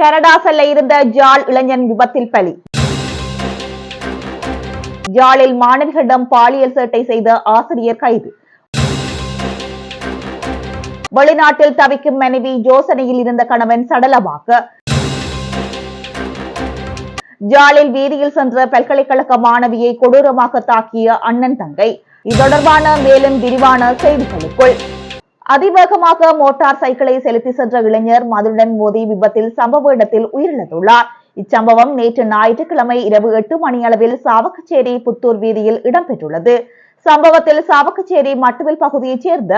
Canada செல்ல இருந்த ஜால் இளைஞன் விபத்தில் பலி. ஜாலில் மாணவிகளிடம் பாலியல் சேட்டை செய்த ஆசிரியர் கைது. வெளிநாட்டில் தவிக்கும் மனைவி யோசனையில் இருந்த கணவன் சடலமாக. ஜாலில் வீதியில் சென்ற பல்கலைக்கழக மாணவியை கொடூரமாக தாக்கிய அண்ணன் தங்கை. இது தொடர்பான மேலும் விரிவான செய்திகளுக்குள். அதிவேகமாக மோட்டார் சைக்கிளை செலுத்தி சென்ற இளைஞர் மதுடன் மோதி விபத்தில் சம்பவ இடத்தில் உயிரிழந்துள்ளார். இச்சம்பவம் நேற்று ஞாயிற்றுக்கிழமை இரவு எட்டு மணி அளவில் சாவக்கச்சேரி புத்தூர் வீதியில் இடம்பெற்றுள்ளது. சம்பவத்தில் சாவக்கச்சேரி மட்டுவில் பகுதியைச் சேர்ந்த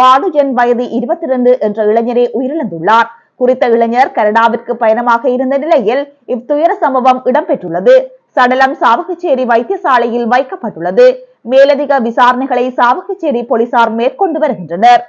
பானுஜன் வயது இருபத்தி இரண்டு என்ற இளைஞரே உயிரிழந்துள்ளார். குறித்த இளைஞர் கனடாவிற்கு பயணமாக இருந்த நிலையில் இத்துயர சம்பவம் இடம்பெற்றுள்ளது. சடலம் சாவகச்சேரி வைத்தியசாலையில் வைக்கப்பட்டுள்ளது. மேலதிக விசாரணைகளை சாவகச்சேரி போலீசார் மேற்கொண்டு வருகின்றனர்.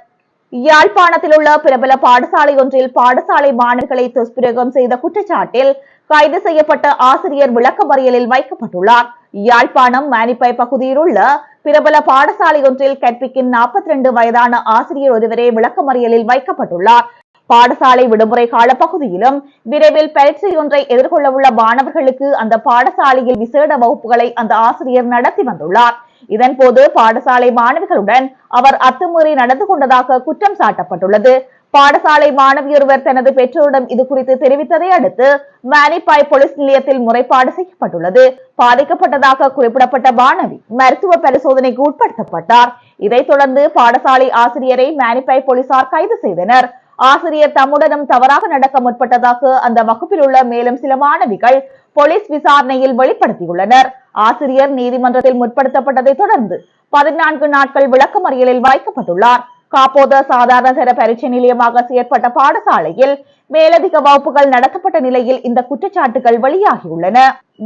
யாழ்ப்பாணத்தில் உள்ள பிரபல பாடசாலை ஒன்றில் பாடசாலை மாணவர்களை துஷ்பிரயோகம் செய்த குற்றச்சாட்டில் கைது செய்யப்பட்ட ஆசிரியர் விளக்கமறியலில் வைக்கப்பட்டுள்ளார். யாழ்ப்பாணம் மானிப்பை பகுதியில் உள்ள பிரபல பாடசாலை ஒன்றில் கற்பிக்கும் நாற்பத்தி ரெண்டு வயதான ஆசிரியர் ஒருவரே விளக்கமறியலில் வைக்கப்பட்டுள்ளார். பாடசாலை விடுமுறை கால பகுதியிலும் விரைவில் பரீட்சை ஒன்றை எதிர்கொள்ள உள்ள மாணவர்களுக்கு அந்த பாடசாலையில் விசேட வகுப்புகளை அந்த ஆசிரியர் நடத்தி வந்துள்ளார். இதன் போது பாடசாலை மாணவிகளுடன் அவர் அத்துமீறி நடந்து கொண்டதாக குற்றம் சாட்டப்பட்டுள்ளது. பாடசாலை மாணவியொருவர் தனது பெற்றோரிடம் இது குறித்து தெரிவித்ததை அடுத்து மேனிப்பாய் போலீஸ் நிலையத்தில் முறைப்பாடு செய்யப்பட்டுள்ளது. பாதிக்கப்பட்டதாக குறிப்பிடப்பட்ட மாணவி மருத்துவ பரிசோதனைக்கு உட்படுத்தப்பட்டார். இதைத் தொடர்ந்து பாடசாலை ஆசிரியரை மேனிப்பாய் போலீசார் கைது செய்தனர். ஆசிரியர் தம்முடனும் தவறாக நடக்க முற்பட்டதாக அந்த வகுப்பில் உள்ள மேலும் சில மாணவிகள் போலீஸ் விசாரணையில் வெளிப்படுத்தியுள்ளனர். ஆசிரியர் நீதிமன்றத்தில் முற்படுத்தப்பட்டதை தொடர்ந்து பதினான்கு நாட்கள் விளக்கமறியலில் வைக்கப்பட்டுள்ளார். காப்போத சாதாரண தர பரீட்சை நிலையமாக செயற்பட்ட பாடசாலையில் மேலதிக வகுப்புகள் நடத்தப்பட்ட நிலையில் இந்த குற்றச்சாட்டுகள் வெளியாகியுள்ளன.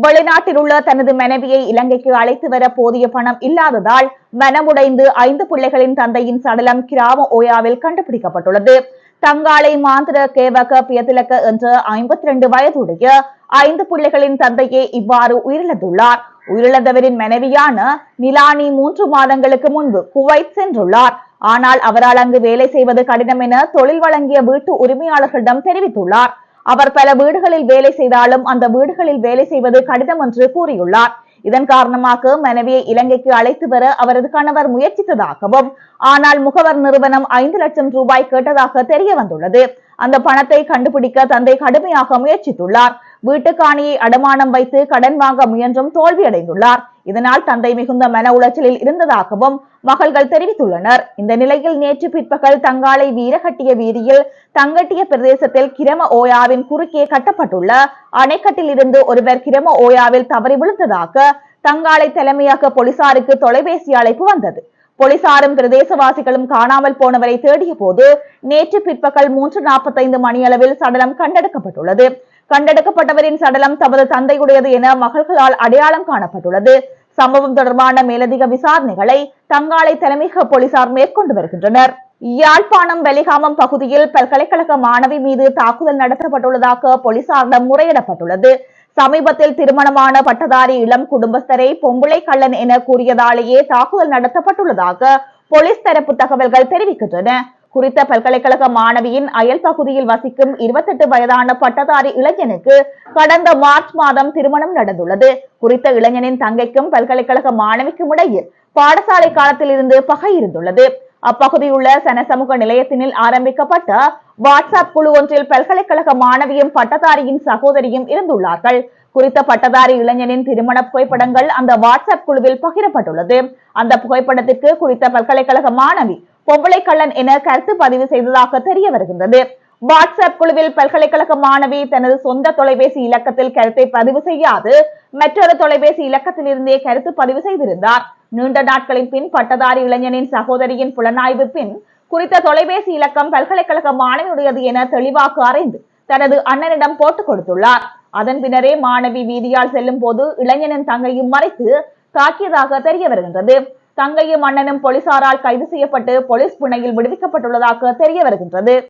வெளிநாட்டில் உள்ள தனது மனைவியை இலங்கைக்கு அழைத்து வர போதிய பணம் இல்லாததால் மனமுடைந்து ஐந்து பிள்ளைகளின் தந்தையின் சடலம் கிராம ஓயாவில் கண்டுபிடிக்கப்பட்டுள்ளது. தங்காலை மாந்திர கேவக பியதிலக்க என்ற ஐம்பத்தி ரெண்டு வயதுடைய ஐந்து பிள்ளைகளின் தந்தையே இவ்வாறு உயிரிழந்துள்ளார். உயிரிழந்தவரின் மனைவியான நிலானி மூன்று மாதங்களுக்கு முன்பு குவைத் சென்றுள்ளார். ஆனால் அவரால் அங்கு வேலை செய்வது கடினம் என தொழில் வழங்கிய வீட்டு உரிமையாளர்களிடம் தெரிவித்துள்ளார். அவர் பல வீடுகளில் வேலை செய்தாலும் அந்த வீடுகளில் வேலை செய்வது கடினம் என்று கூறியுள்ளார். இதன் காரணமாக மனைவியை இலங்கைக்கு அழைத்து வர அவரது கணவர் முயற்சித்ததாகவும் ஆனால் முகவர் நிறுவனம் ஐந்து லட்சம் ரூபாய் கேட்டதாக தெரிய வந்துள்ளது அந்த பணத்தை கண்டுபிடிக்க தந்தை கடுமையாக முயற்சித்துள்ளார். வீட்டுக்காணியை அடமானம் வைத்து கடன் வாங்க முயன்றும் தோல்வியடைந்துள்ளார். இதனால் தந்தை மிகுந்த மன உளைச்சலில் இருந்ததாகவும் மகள்கள் தெரிவித்துள்ளனர். இந்த நிலையில் நேற்று பிற்பகல் தங்காலை வீரகட்டிய வீதியில் தங்கட்டிய பிரதேசத்தில் கிரம ஓயாவின் குறுக்கே கட்டப்பட்டுள்ள அணைக்கட்டில் இருந்து ஒருவர் கிரம ஓயாவில் தவறி விழுந்ததாக தங்காலை தலைமையாக போலீசாருக்கு தொலைபேசி அழைப்பு வந்தது. போலீசாரும் பிரதேசவாசிகளும் காணாமல் போனவரை தேடிய போது நேற்று பிற்பகல் மூன்று நாற்பத்தைந்து மணியளவில் சடலம் கண்டெடுக்கப்பட்டுள்ளது. கண்டெடுக்கப்பட்டவரின் சடலம் தமது தந்தையுடையது என மகள்களால் அடையாளம் காணப்பட்டுள்ளது. சம்பவம் தொடர்பான மேலதிக விசாரணைகளை தங்காலை தலைமையக போலீசார் மேற்கொண்டு வருகின்றனர். யாழ்ப்பாணம் வெலிகாமம் பகுதியில் பல்கலைக்கழக மாணவி மீது தாக்குதல் நடத்தப்பட்டுள்ளதாக போலீசாரிடம் முறையிடப்பட்டுள்ளது. சமீபத்தில் திருமணமான பட்டதாரி இளம் குடும்பஸ்தரை பொம்புளை கள்ளன் என கூறியதாலேயே தாக்குதல் நடத்தப்பட்டுள்ளதாக போலீஸ் தரப்பு தகவல்கள் தெரிவிக்கின்றன. குறித்த பல்கலைக்கழக மாணவியின் அயல் பகுதியில் வசிக்கும் இருபத்தெட்டு வயதான பட்டதாரி இளைஞனுக்கு கடந்த மார்ச் மாதம் திருமணம் நடந்துள்ளது. குறித்த இளைஞனின் தங்கைக்கும் பல்கலைக்கழக மாணவிக்கும் இடையில் பாடசாலை காலத்தில் இருந்து பகை இருந்துள்ளது. அப்பகுதியுள்ள சனசமூக நிலையத்தினில் ஆரம்பிக்கப்பட்ட வாட்ஸ்அப் குழு ஒன்றில் பல்கலைக்கழக மாணவியும் பட்டதாரியின் சகோதரியும் இருந்துள்ளார்கள். குறித்த பட்டதாரி இளைஞனின் திருமண புகைப்படங்கள் அந்த வாட்ஸ்அப் குழுவில் பகிரப்பட்டுள்ளது. அந்த புகைப்படத்திற்கு குறித்த பல்கலைக்கழக மாணவி பொம்பளை கள்ளன் என கருத்து பதிவு செய்ததாக தெரிய வருகின்றது. வாட்ஸ்அப் குழுவில் பல்கலைக்கழக மாணவி தனது சொந்த தொலைபேசி இலக்கத்தில் கருத்தை பதிவு செய்யாது. மற்றொரு தொலைபேசி இலக்கத்தில் இருந்தே கருத்து பதிவு செய்திருந்தார். நீண்ட நாட்களின் பின் பட்டதாரி இளைஞனின் சகோதரியின் புலனாய்வு பின் குறித்த தொலைபேசி இலக்கம் பல்கலைக்கழக மாணவியுடையது என தெளிவாக அறிந்து தனது அண்ணனிடம் போட்டுக் கொடுத்துள்ளார். அதன் பின்னரே மாணவி வீதியால் செல்லும் போது இளைஞனின் தங்கையும் மறைத்து தாக்கியதாக தெரிய வருகின்றது. தங்கையும் அண்ணனும் போலீசாரால் கைது செய்யப்பட்டு போலீஸ் புனையில் விடுவிக்கப்பட்டுள்ளதாக தெரிய வருகின்றது